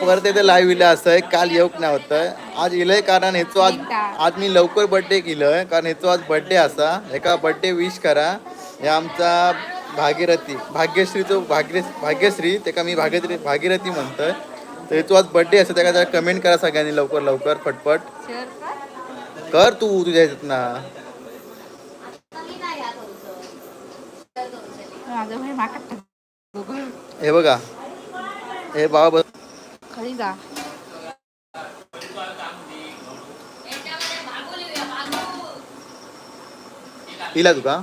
परत येते लाईव्ह इलं असं आहे काल येऊक नाही होतं. आज इलंय कारण हेचो आज आज मी लवकर बर्थडे केलंय कारण हेचो आज बर्थडे असा. एका बर्थडे विश करा. हे आमचा भागीरथी भाग्यश्रीचो भाग्य भाग्यश्री तेका मी भाग्यश्री भागीरथी म्हणतोय. तर हेचो आज बर्थडे असं त्याका जरा कमेंट करा सगळ्यांनी लवकर लवकर फटफट. कर तू तुझ्या ह्याच्यात हे बघा. हे बाबा खाली जा इला तुका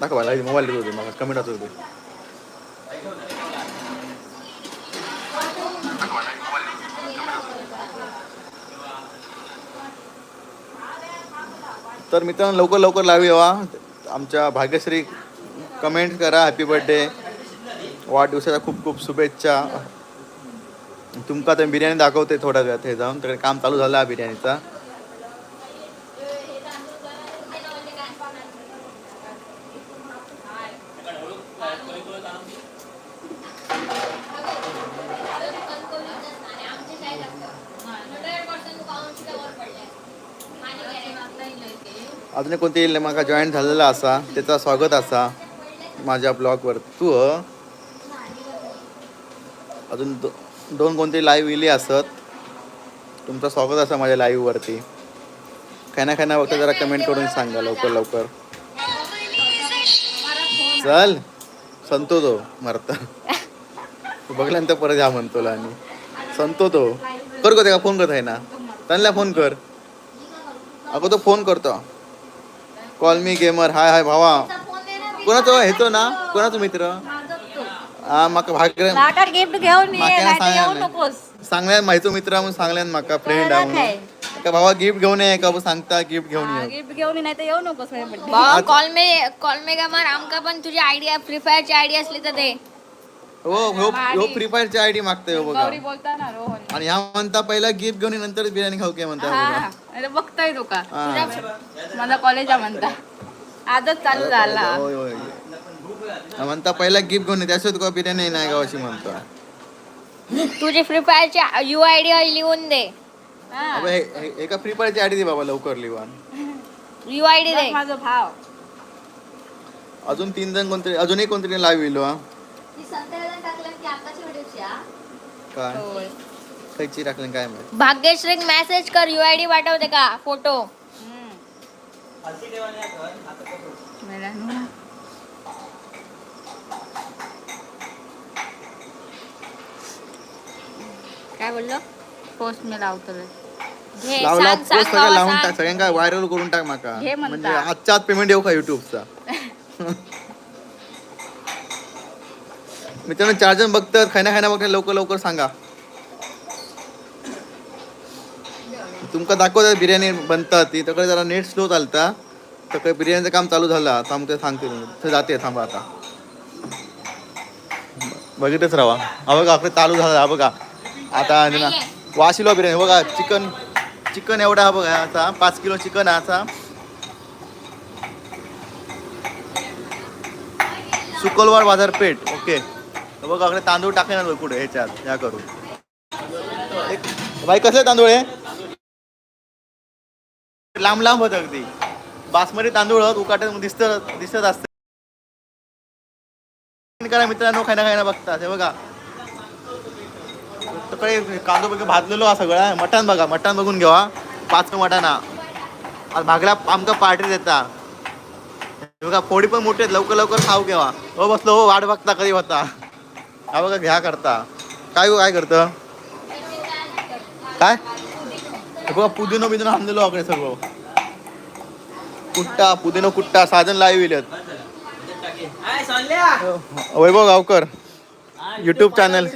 दाखवा मोबाईल देतो मला कमेंट असतो तर मित्रांनो लवकर लवकर लावूया. आमच्या भाग्यश्री कमेंट करा हॅपी बर्थडे वाढदिवसाच्या खूप खूप शुभेच्छा. तुमका तर बिर्याणी दाखवते थोड्या वेळात हे जाऊन. तिकडे काम चालू झालं बिर्याणीचा. अजून कोणते येईल जॉईन झालेला असा त्याचा स्वागत असा माझ्या ब्लॉगवर तू अजून दो, दोन कोणते लाईव्ह इले असत? तुमचं स्वागत असा माझ्या लाईव्हवरती खाना खाना बघता जरा कमेंट करून सांगा लवकर लवकर. चल. संतो तो मरता. तू बघल्यानंतर परत या म्हणतो आणि संतो तो. कर का फोन करत आहे ना. त्यांना फोन कर. अगं तो फोन करतो. कॉल मी गेमर हाय हाय भावा. कोणाचा येतो ना? कोणाचा मित्र? हा गिफ्ट घेऊन ये. नकोस सांगल्यान माहिती मित्र म्हणून सांगल्यान माका फ्रेंड आहे म्हणून का भावा गिफ्ट घेऊन ये का सांगता गिफ्ट घेऊन ये. गिफ्ट घेऊन ये नाही तर येऊ नकोस माझ्या birthday. भावा कॉल मे कॉल मे का मार? आमका पण तुझी आयडिया फ्री फायरची आयडिया असली तर दे. हो हो हो फ्री फायरची आयडी मागतोय हो बघा. गौरी बोलताना रोहन. आणि ह्या म्हणता पहिला गिफ्ट घेऊन ये, नंतर बिर्याणी खाऊ काय म्हणता हा बघा. अरे बघतोय तो का हा. माझा कॉलेज म्हणता. आजच चालू झाला. होय होय हा म्हणता पहिला गिफ्ट घेऊन ये, त्याशिवाय तुका बिर्याणी नाही गाव अशी म्हणतो. तुझी फ्री फायरची यू आयडी लिहून दे. हा. अबे, हे- हे- एका फ्री फायरची आयडी दे बाबा लवकर लिवान यू आयडी बघ दे. माझा भाव. अजून तीन जण कोणतरी अजूनही कोणतरी लाईव्ह येलो हा. काय. खायची टाकलं काय माहीत. भाग्यश्री मेसेज कर यू आयडी पाठवते का? फोटो. मेला. काय बोललो? पोस्ट मी लावतो घे लाव लाव सांग सांग पोस्ट सगळं भावा, लावून सांग. टाक सगळ्यांका व्हायरल करून टाक माका. म्हणता. म्हणजे आजच्या आज पेमेंट येऊ का युट्यूबचा मित्रांनो चार जण बघतात खायना खायना बघतात लवकर लवकर सांगा. तुमका दाखवतात बिर्याणी बनतात ती तकडे जरा नेट स्लो चालता. तकडे बिर्याणीचं काम चालू झालं आता आमचं सांगते मी. ते जाते थांबा आता. बघितच राहा हा बघा आपलं चालू झालं हा बघा. आता ना वाशिलो बिर्याणी बघा चिकन चिकन एवढा हा बघा आता पाच किलो चिकन असा सुकलवाड बाजारपेठ ओके बघा आपले तांदूळ टाकले ना कुठे ह्याच्यात ह्या करून. बाई कसले तांदूळ आहे लांब लांब होत अगदी. बासमती तांदूळ उकाट दिसत दिसत असत. करा मित्रांनो खायना खायना बघतात हे बघा. तकडे कांदो बघा भाजलेलो हा सगळा. मटण बघा मटण बघून घेवा. पाच मटण. हा आज भागल्या आमका पार्टी देता. बघा फोडी पण मोठी आहेत. लवकर लवकर खाऊ घेवा हो बसलो हो वाट बघता कधी होता. हा बघा घ्या करता. काय हो, काय करतं? काय? बघा पुदिनो बिदिनो आणलेलो आकडे सर्व. कुट्टा पुदिनो कुट्टा साधन live Vaibhav Gaonkar. YouTube channel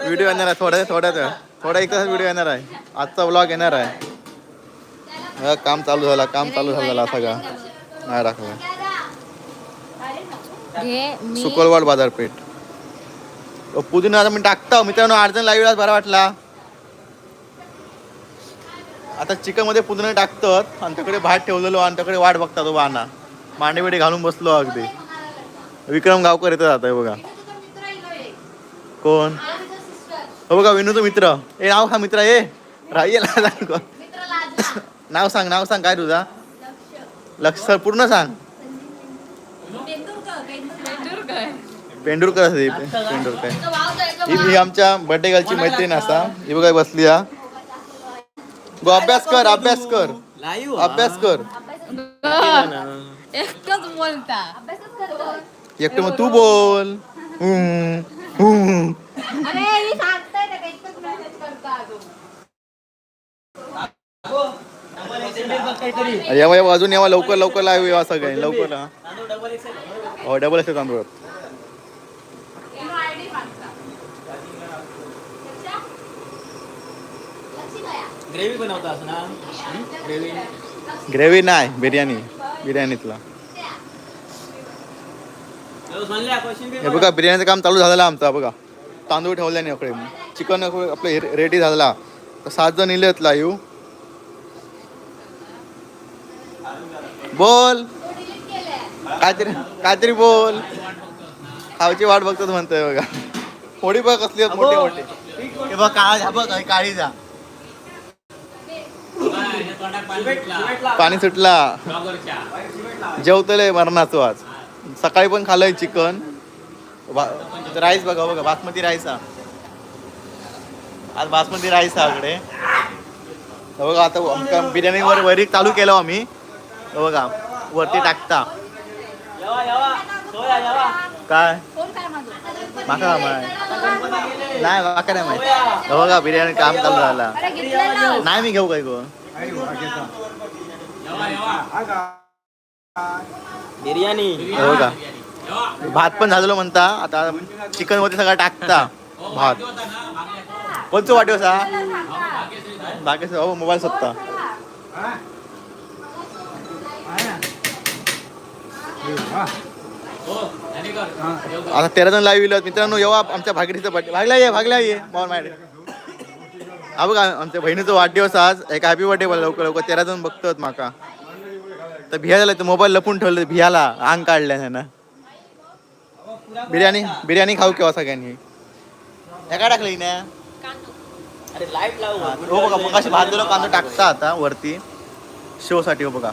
video येणार आहे थोड्या थोड्यात थोड्या एक तास व्हिडिओ येणार आहे. आजचा व्लॉग येणार आहे. हा, काम चालू झाला काम चालू झाला सगळा. नाही राखला. सुकलवाड बाजारपेठ. पुदिना आता मी टाकतो. मित्रांनो अर्जन लाईव्ह बरा वाटला. आता चिकनमध्ये पुदिना टाकतात आणि तिकडे भात ठेवलेलो आणि तिकडे वाट बघतात तो बाना मांडे बिडे घालून बसलो अगदी. विक्रम गावकर येतात आता बघा. कोण? हो बघा विनूचा मित्र. ए नाव हा मित्र ए. राहील सांग नाव सांग नाव सांग काय तुझा? लक्ष पूर्ण सांग. पेंडुरकर असते पेंडुरकर. ही ही आमच्या बर्थडे गर्लची मैत्रीण असा. ही बघा बसली हा. गो अभ्यास कर अभ्यास कर. अभ्यास कर. एकच बोलता. एकटं मग तू बोल. अरे ही सांगताय ना एकच मेसेज करता अजून. यावा यावा अजून यावा लवकर लवकर लाईव्ह यावा सगळे लवकर. हा. हो डबल असते तांदूळ आयडी मागता ग्रेव्ही बनवता असं ना? ग्रेव्ही ग्रेव्ही नाही बिर्याणी. बिर्याणीतला. हे बघा बिर्याणीचं काम चालू झालेलं आमचा बघा. तांदूळ ठेवल्याने इकडे. चिकन आपलं रेडी तर सात जण इलेत लाईव्ह बोल. काहीतरी काहीतरी बोल. खावची वाट बघतो म्हणतोय बघा. थोडी बघ कसली मोठी मोठी. हे बघ काळा बघ काळी जा पाणी सुटला. जेवतलंय मरणाचं आज. सकाळी पण खाल्लंय चिकन. राईस बघा बघा बासमती राईस हा. आज बासमती राईस हा इकडे. हे बघा आता आमच्या बिर्याणीवर वरी चालू केलं आम्ही. हे बघा वरती टाकता. काय? कोण काय माझं माका माय नाही माका नाही माहिती. हे बघा बिर्याणी काम चालू झाला. नाही मी घेऊ काय गो? बिर्याणी. हो का? भात पण झालेलो म्हणता. आता चिकनमध्ये सगळं टाकता भात. कोणचं वाटव सा? बाकी हो मोबाईल सत्ता आता तेरा जण लाईव्ह इलं मित्रांनो येवा. आमच्या भागीचं बर्थडे भागला ये भागला ये. मॉल मायडे हा बघा आमच्या बहिणीचा वाढदिवस आज. एक हॅपी बर्थडे लवकर लवकर. तेरा जण बघतात माका. तर भिया झालं तर मोबाईल लपून ठेवलं भियाला अंग काढल्या ना बिर्याणी बिर्याणी खाऊ केव्हा सगळ्यांनी? काय टाकलं ना अरे लाइट लावू हो बघा मग अशी भाजलेला कांदा टाकता आता वरती. शो साठी हो बघा.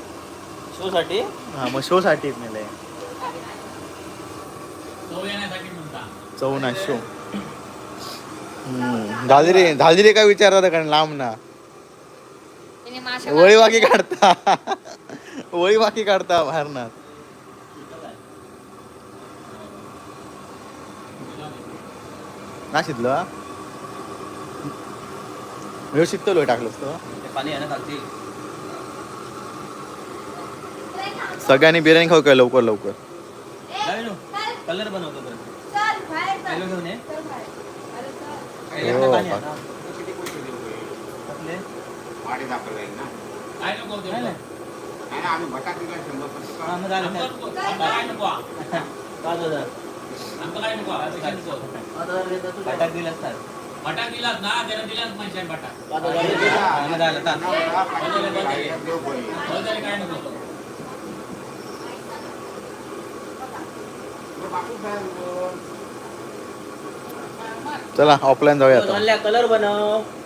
शो साठी हा मग शो साठी नेलंय. चव ना शो. हम्म. झालरी झालरी काय विचारतात कारण लांब ना. तिने माशा वळी वाकी काढता. वळी वाकी काढता बाहेरनात ना. शिकलो हा? ह्यो शिकतो टाकलंस तो पाणी आहे ना टाकतील सगळ्यांनी बिर्याणी खाऊ काय लवकर लवकर? कलर बनवतो घेऊन पाच हजार. दिलास ना दिलास पाच हजार. हा, मग झालं, चाल. वगैरे काय नको. चला ऑफलाईन जाऊया कलर बनव.